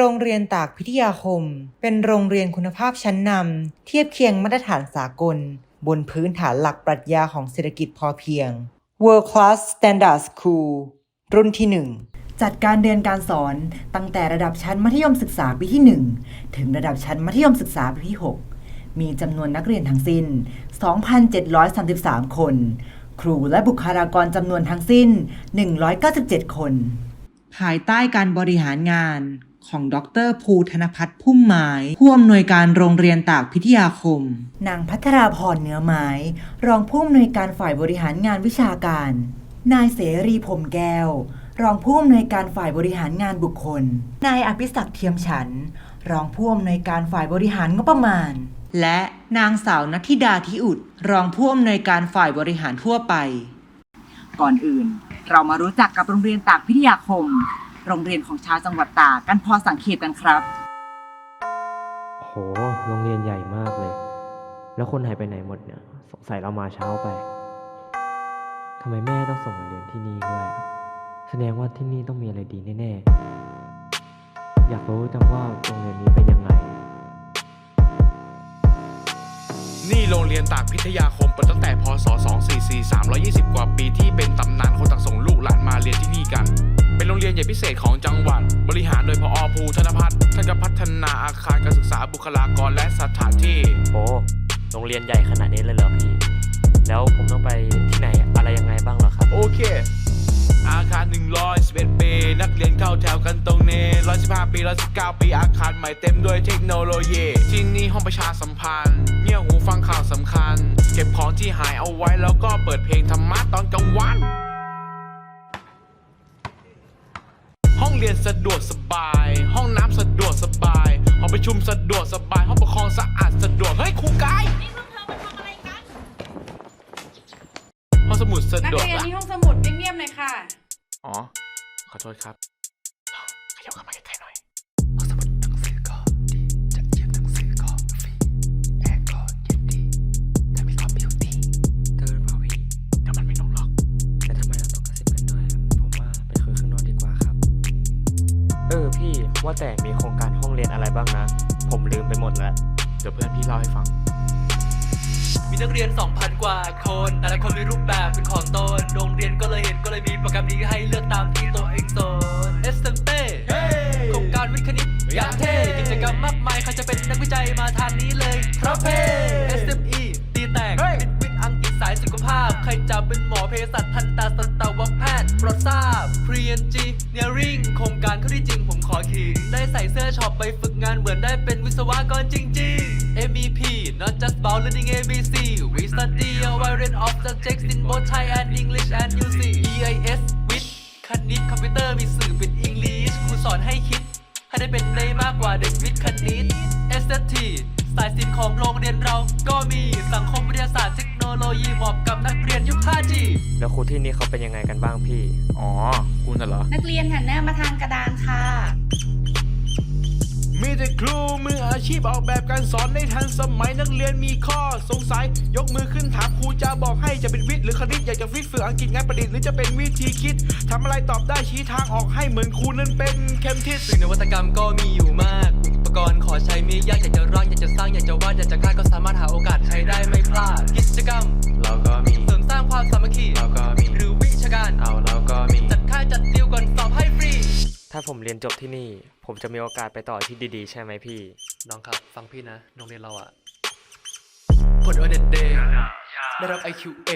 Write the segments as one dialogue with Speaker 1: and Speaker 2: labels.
Speaker 1: โรงเรียนตากพิทยาคม เป็นโรงเรียนคุณภาพชั้นนำเทียบเคียงมาตรฐานสากล บนพื้นฐานหลักปรัชญาของเศรษฐกิจพอเพียง World Class Standard School รุ่นที่ 1 จัดการเรียนการสอนตั้งแต่ระดับชั้นมัธยมศึกษาปีที่ 1 ถึงระดับชั้นมัธยมศึกษาปีที่ 6 มีจำนวนนักเรียนทั้งสิ้น 2,733 คน ครูและบุคลากรจำนวนทั้งสิ้น 197 คน ภายใต้การบริหารงาน ของดรภูธนพัฒน์พุ่มไม้ผู้อำนวยการโรงเรียนตากพิทยาคม นางพัทราพรเนื้อไม้ รองผู้อำนวยการฝ่ายบริหารงานวิชาการ นายเสรีผมแก้ว รองผู้อำนวยการฝ่ายบริหารงานบุคคล นายอภิศักดิ์เทียมฉัน รองผู้อำนวยการฝ่ายบริหารงบประมาณ และนางสาวนัทธิดาทิอุดรองผู้อำนวยการฝ่ายบริหารทั่วไป ก่อนอื่น เรามารู้จักกับโรงเรียนตากพิทยาคม โรงเรียนของชาวจังหวัดตากกันพอสังเขตกันครับ
Speaker 2: โห โรงเรียนใหญ่มากเลย แล้วคนหายไปไหนหมดเนี่ย สงสัยเรามาเช้าไป ทำไมแม่ต้องส่งมาเรียนที่นี่ด้วยอะแสดงว่าที่นี่ต้องมีอะไรดีแน่ๆ อยากรู้จังว่าโรงเรียนนี้เป็นยังไง
Speaker 3: นี่โรงเรียนตากพิทยาคมเปิดตั้งแต่พศ 244 320 กว่าปีที่เป็นตำนานคนต่างส่งลูกหลานมาเรียนที่นี่กัน เป็นโรงเรียนใหญ่พิเศษของจังหวัด บริหารโดยพอภูธนพัฒน์ท่านก็พัฒนาอาคารการศึกษาบุคลากรและสถานที่
Speaker 2: โอ้โรงเรียนใหญ่ขนาดนี้เลยเหรอพี่ แล้วผมต้องไปที่ไหนอะไรยังไงบ้างเหรอครับ
Speaker 3: โอเค อาคาร 111 ปี นักเรียนเข้าแถวกันตรงนี้ 115 ปี 119 ปี อาคารใหม่เต็มด้วยเทคโนโลยี ที่นี่ห้องประชาสัมพันธ์ เงี่ยหูฟังข่าวสำคัญ เก็บของที่หายเอาไว้แล้วก็เปิดเพลงธรรมะตอนกลางวัน เรียนสะดวกสบาย ห้องน้ำสะดวกสบายห้องประชุมสะดวกสบาย ห้องปกครองสะอาดสะดวก เฮ้ยครูไกด์ห้องสมุดสะ
Speaker 4: นัก
Speaker 3: ดวก
Speaker 4: เรียน
Speaker 3: ละ
Speaker 4: ที่ห้องสมุดเงียบๆหน่อยค่ะ
Speaker 3: อ๋อ ขอโทษครับขยับเข้ามาใกล้ ว่า
Speaker 2: แต่มีโครงการห้องเรียนอะไรบ้างนะ ผมลืมไปหมดแล้ว
Speaker 3: เดี๋ยวเพื่อนพี่เล่าให้ฟัง
Speaker 5: มีนักเรียน 2,000 กว่าคน แต่ละคนมีรูปแบบเป็นของตน โรงเรียนก็เลยเห็นก็เลยมีโปรแกรมนี้ให้เลือกตามที่ตัวเองสน s m t โครงการวิทย์คณิตอย่างเท่กิจกรรมมากมายใครจะเป็นนักวิจัยมาทางนี้เลยครับเพ่ SME ตีแตก
Speaker 3: เฮ้ย
Speaker 5: วิทย์วิทย์อังกฤษสายสุขภาพ ใครจะเป็นหมอเภสัชทันตาสัตวแพทย์โปรดทราบ p r e n g n e a r i n g โครงการเข้าที่จริงผม ขอขิง ได้ใส่เสื้อช็อปไปฝึกงานเหมือนได้เป็นวิศวกรจริงๆ MEP not just about learning ABC we study a variety of subjects in both Thai and English and UC EIS วิทย์คณิตคอมพิวเตอร์มีสื่อเป็น English ครูสอนให้คิด ให้ได้เป็นได้มากกว่าเด็กวิทย์คณิต SST สายศิลป์ของโรงเรียนเราก็มีสังคมวิทยาศาสตร์เทค โนโลยีเหมาะกับนักเรียนยุค 5G
Speaker 2: แล้วครูที่นี่เขาเป็นยังไงกันบ้างพี่
Speaker 3: อ๋อ คุณน่ะเหรอ
Speaker 4: นักเรียนหันหน้ามาทางกระดานค่ะ
Speaker 3: มีแต่ครูมืออาชีพออกแบบการสอนได้ทันสมัยนักเรียนมีข้อสงสัย ยกมือขึ้นถามครูจะบอกให้จะเป็นวิทย์หรือคณิตอยากจะฟิตฝึกอังกฤษงานประดิษฐ์หรือจะเป็นวิธีคิดทำอะไรตอบได้ชี้ทางออกให้เหมือนครูนั้นเป็นเข็มทิศ
Speaker 5: สื่อนวัตกรรมก็มีอยู่มากอุป กรขอใช้มียากอยากจะร่างอยากจะสร้างอยากจะวาดอยากจะคาดก็สามารถหาโอกาสใช้ได้ไม่พลาด กิจกรรม
Speaker 3: เราก็มี
Speaker 5: เสริมสร้างความสามัคคี
Speaker 3: เราก็มี
Speaker 5: หรือวิชาการ
Speaker 3: เอาเราก็มี
Speaker 5: จัดค่ายจัดติวก่อนสอบให้ฟรี
Speaker 2: ถ้าผมเรียนจบที่นี่ ผมจะมีโอกาสไปต่อที่ดีๆ ใช่ไหมพี่
Speaker 5: น้องครับฟังพี่นะโรงเรียนเราอะผลเอเน็ตเดย์ได้รับ IQA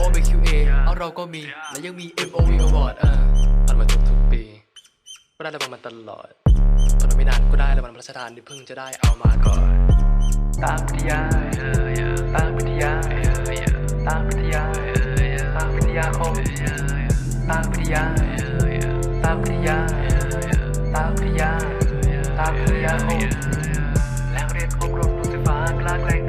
Speaker 5: OBQA เอาเราก็มีและยังมี MOV Award อะอันมาทุก็ได้รางวัลตลอดตนไม่นานก็ได้รางวัลพระราชทานที่เพิ่งจะได้เอามาก่อน ตามพิทยาเอ้ยตามพิทยาเอ้ยตามพิทยาเอ้ยตามพิทยาโอ้ยตามพิทยาเอ้ยตามพิทยาเอ้ยตามพิทยาตามพิทยาโอ้แล้วเรียนอบรมรู้สึกฟ้ากลางแรง